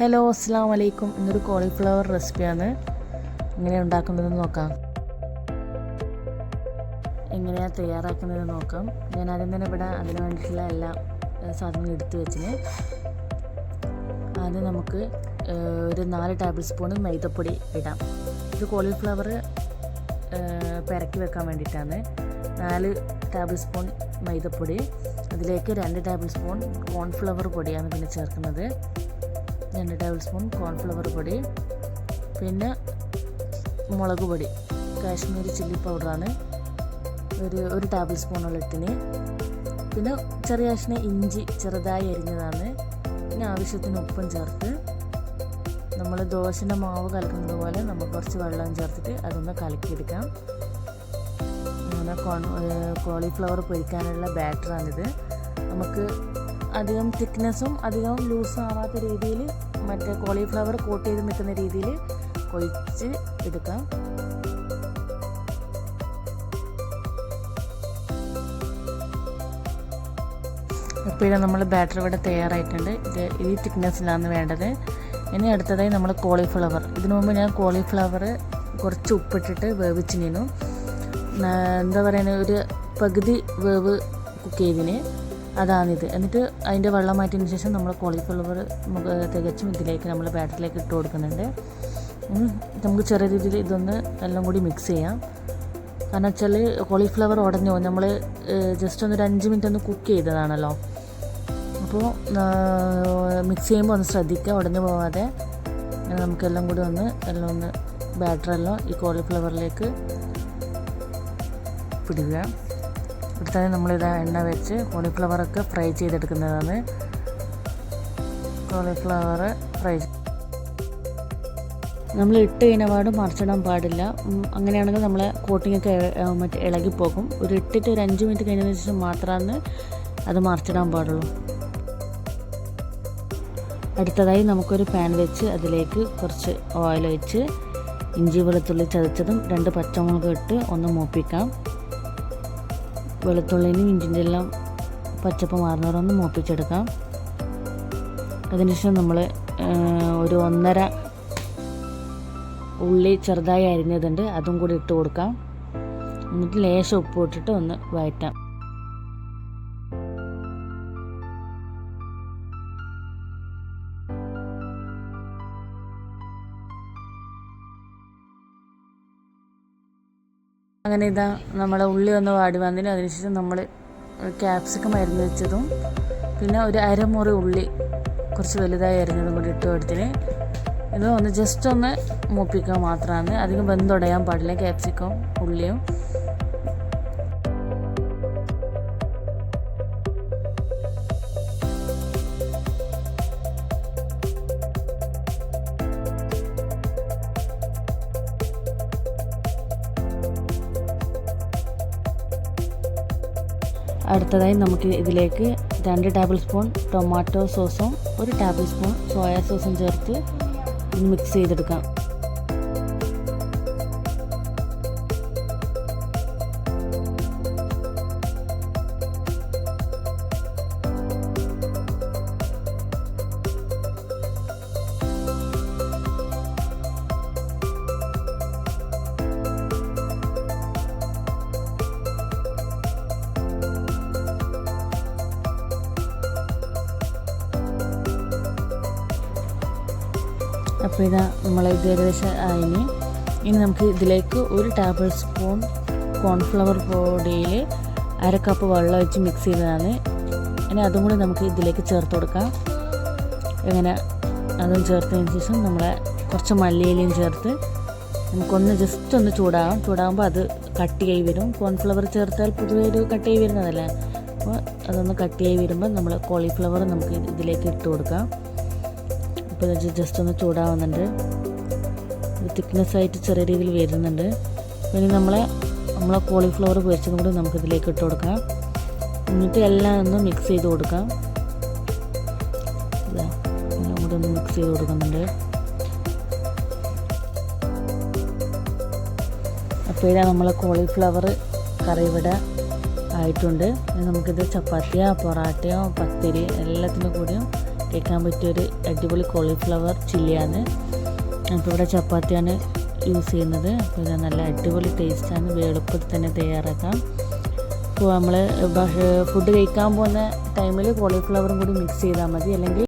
Hello അസ്സാം വലൈക്കും ഇന്നൊരു കോളിഫ്ലവർ റെസിപ്പിയാണ് എങ്ങനെ ഉണ്ടാക്കുന്നതെന്ന് നോക്കാം. എങ്ങനെയാണ് തയ്യാറാക്കുന്നതെന്ന് നോക്കാം. ഞാൻ ആദ്യം തന്നെ ഇവിടെ അതിന് വേണ്ടിയിട്ടുള്ള എല്ലാ സാധനങ്ങളും എടുത്തു വെച്ചിന്. ആദ്യം നമുക്ക് ഒരു നാല് ടേബിൾ സ്പൂൺ മൈദപ്പൊടി ഇടാം. ഇത് കോളിഫ്ലവർ പെരക്കി വെക്കാൻ വേണ്ടിയിട്ടാണ്. നാല് ടേബിൾ സ്പൂൺ മൈദപ്പൊടി. അതിലേക്ക് രണ്ട് ടേബിൾ സ്പൂൺ കോൺഫ്ലവർ പൊടിയാണ് പിന്നെ ചേർക്കുന്നത്. രണ്ട് ടേബിൾ സ്പൂൺ കോൺഫ്ലവർ പൊടി പിന്നെ മുളക് പൊടി. കാശ്മീരി ചില്ലി പൗഡറാണ് ഒരു ഒരു ടേബിൾ സ്പൂണോളം ഇട്ടിന്. പിന്നെ ചെറിയ കഷ്ണം ഇഞ്ചി ചെറുതായി അരിഞ്ഞതാണ്. പിന്നെ ആവശ്യത്തിന് ഉപ്പും ചേർത്ത് നമ്മൾ ദോശന്റെ മാവ് കലക്കുന്നത് പോലെ നമ്മൾ കുറച്ച് വെള്ളം ചേർത്തിട്ട് അതൊന്ന് കലക്കിയെടുക്കാം. അങ്ങനെ കോൺ കോളിഫ്ലവർ പൊരിക്കാനുള്ള ബാറ്ററാണിത് നമുക്ക് അധികം തിക്നെസ്സും അധികം ലൂസും ആവാത്ത രീതിയിൽ മറ്റേ കോളിഫ്ലവർ കോട്ട് ചെയ്ത് നിൽക്കുന്ന രീതിയിൽ കൊഴിച്ച് എടുക്കാം. ഇപ്പോഴും നമ്മൾ ബാറ്റർ ഇവിടെ തയ്യാറായിട്ടുണ്ട്. ഇത് ഈ തിക്നെസ്സിലാണ് വേണ്ടത്. ഇനി അടുത്തതായി നമ്മൾ കോളിഫ്ലവർ. ഇതിനു മുമ്പ് ഞാൻ കോളിഫ്ലവർ കുറച്ച് ഉപ്പിട്ടിട്ട് വേവിച്ചിരുന്നു. എന്താ പറയുക ഒരു പകുതി വേവ് കുക്ക് ചെയ്തിന്. അതാണിത്. എന്നിട്ട് അതിന്റെ വെള്ളം മാറ്റിയതിന് ശേഷം നമ്മൾ കോളിഫ്ലവർ തികച്ചും ഇതിലേക്ക് നമ്മൾ ബാറ്ററിലേക്ക് ഇട്ട് കൊടുക്കുന്നുണ്ട്. നമുക്ക് ചെറിയ രീതിയിൽ ഇതൊന്ന് എല്ലാം കൂടി മിക്സ് ചെയ്യാം. കാരണം വെച്ചാൽ കോളിഫ്ലവർ ഉടഞ്ഞു? നമ്മൾ ജസ്റ്റ് ഒന്ന് ഒരു അഞ്ച് മിനിറ്റ് ഒന്ന് കുക്ക് ചെയ്തതാണല്ലോ. അപ്പോൾ മിക്സ് ചെയ്യുമ്പോൾ ഒന്ന് ശ്രദ്ധിക്കുക ഉടഞ്ഞു പോവാതെ. നമുക്കെല്ലാം കൂടി ഒന്ന് എല്ലാം ഒന്ന് ബാറ്ററെല്ലാം ഈ കോളിഫ്ലവറിലേക്ക് പിടിക്കുക. ഇവിടുത്തെ നമ്മളിത് എണ്ണ വെച്ച് കോളിഫ്ലവറൊക്കെ ഫ്രൈ ചെയ്തെടുക്കുന്നതാണ്. കോളിഫ്ലവർ ഫ്രൈ നമ്മൾ ഇട്ട് കഴിഞ്ഞപാട് മറിച്ചിടാൻ പാടില്ല. അങ്ങനെയാണെങ്കിൽ നമ്മളെ കോട്ടിങ്ങൊക്കെ മറ്റേ ഇളകിപ്പോകും. ഒരു ഇട്ടിട്ട് ഒരു അഞ്ച് മിനിറ്റ് കഴിഞ്ഞതിന് ശേഷം മാത്രമാണ് അത് മറിച്ചിടാൻ പാടുള്ളൂ. അടുത്തതായി നമുക്കൊരു പാൻ വെച്ച് അതിലേക്ക് കുറച്ച് ഓയിൽ ഒഴിച്ച് ഇഞ്ചി വെളുത്തുള്ളി ചതച്ചതും രണ്ട് പച്ചമുളക് ഇട്ട് ഒന്ന് മൂപ്പിക്കാം. വെളുത്തുള്ളിനും ഇഞ്ചിന്റെ എല്ലാം പച്ചപ്പ് മാറുന്നവരെ ഒന്ന് മൂപ്പിച്ചെടുക്കാം. അതിനുശേഷം നമ്മൾ ഒരു ഒന്നര ഉള്ളി ചെറുതായി അരിഞ്ഞതുണ്ട്. അതും കൂടി ഇട്ട് കൊടുക്കാം. എന്നിട്ട് ലേശം ഉപ്പ് ഇട്ടിട്ട് ഒന്ന് വഴറ്റാം. അങ്ങനെ ഇതാ നമ്മളെ ഉള്ളി ഒന്ന് വാടി വന്നതിന് അതിനുശേഷം നമ്മൾ ക്യാപ്സിക്കം അരിഞ്ഞ് വെച്ചതും പിന്നെ ഒരു അരമുറി ഉള്ളി കുറച്ച് വലുതായി അരിഞ്ഞതും കൂടി ഇട്ട് കൊടുത്തിന്. ഇത് ഒന്ന് ജസ്റ്റ് ഒന്ന് മൂപ്പിക്കുക മാത്രമാണ്. അധികം വെന്തുടയാൻ പാടില്ല ക്യാപ്സിക്കം ഉള്ളിയും. അടുത്തതായി നമുക്ക് ഇതിലേക്ക് രണ്ട് ടേബിൾ സ്പൂൺ ടൊമാറ്റോ സോസും ഒരു ടേബിൾ സ്പൂൺ സോയാ സോസും ചേർത്ത് മിക്സ് ചെയ്തെടുക്കാം. അപ്പോൾ ഇതാ നമ്മൾ ഇത് ഏകദേശം അതിന് ഇനി നമുക്ക് ഇതിലേക്ക് ഒരു ടേബിൾ സ്പൂൺ കോൺഫ്ലവർ പൊടിയിൽ അര കപ്പ് വെള്ളം വെച്ച് മിക്സ് ചെയ്തതാണ്. ഇനി അതും കൂടി നമുക്ക് ഇതിലേക്ക് ചേർത്ത് കൊടുക്കാം. ഇങ്ങനെ അതും ചേർത്തതിന് ശേഷം നമ്മളെ കുറച്ച് മല്ലിയിലയും ചേർത്ത് നമുക്കൊന്ന് ജസ്റ്റ് ഒന്ന് ചൂടാകും ചൂടാകുമ്പോൾ അത് കട്ടിയായി വരും. കോൺഫ്ലവർ ചേർത്താൽ പൊതുവെ ഒരു കട്ടിയായി വരുന്നതല്ലേ? അപ്പോൾ അതൊന്ന് കട്ടിയായി വരുമ്പോൾ നമ്മൾ കോളിഫ്ലവർ നമുക്ക് ഇതിലേക്ക് ഇട്ട് കൊടുക്കാം. ഇപ്പോൾ ജസ്റ്റ് ഒന്ന് ചൂടാവുന്നുണ്ട്. തിക്നെസ് ആയിട്ട് ചെറിയ രീതിയിൽ വരുന്നുണ്ട്. ഇനി നമ്മളെ നമ്മളെ കോളിഫ്ലവർ പൊരിച്ചതും കൂടി നമുക്കിതിലേക്ക് ഇട്ട് കൊടുക്കാം. എന്നിട്ട് എല്ലാം ഒന്ന് മിക്സ് ചെയ്ത് കൊടുക്കാം. എല്ലാം കൂടി ഒന്ന് മിക്സ് ചെയ്ത് കൊടുക്കുന്നുണ്ട്. അപ്പോൾ ഇതാ നമ്മളെ കോളിഫ്ലവർ കറി ഇവിടെ ആയിട്ടുണ്ട്. നമുക്കിത് ചപ്പാത്തിയോ പൊറാട്ടയോ പത്തിരി എല്ലാത്തിന്റെ കൂടെയും കഴിക്കാൻ പറ്റിയൊരു അടിപൊളി കോളിഫ്ലവർ ചില്ലിയാണ് അപ്പോൾ ഇവിടെ ചപ്പാത്തിയാണ് യൂസ് ചെയ്യുന്നത്. അപ്പോൾ ഇത് നല്ല അടിപൊളി ടേസ്റ്റാണ് എളുപ്പത്തിൽ തന്നെ തയ്യാറാക്കാം. അപ്പോൾ നമ്മൾ ഫുഡ് കഴിക്കാൻ പോകുന്ന ടൈമിൽ കോളിഫ്ലവറും കൂടി മിക്സ് ചെയ്താൽ മതി. അല്ലെങ്കിൽ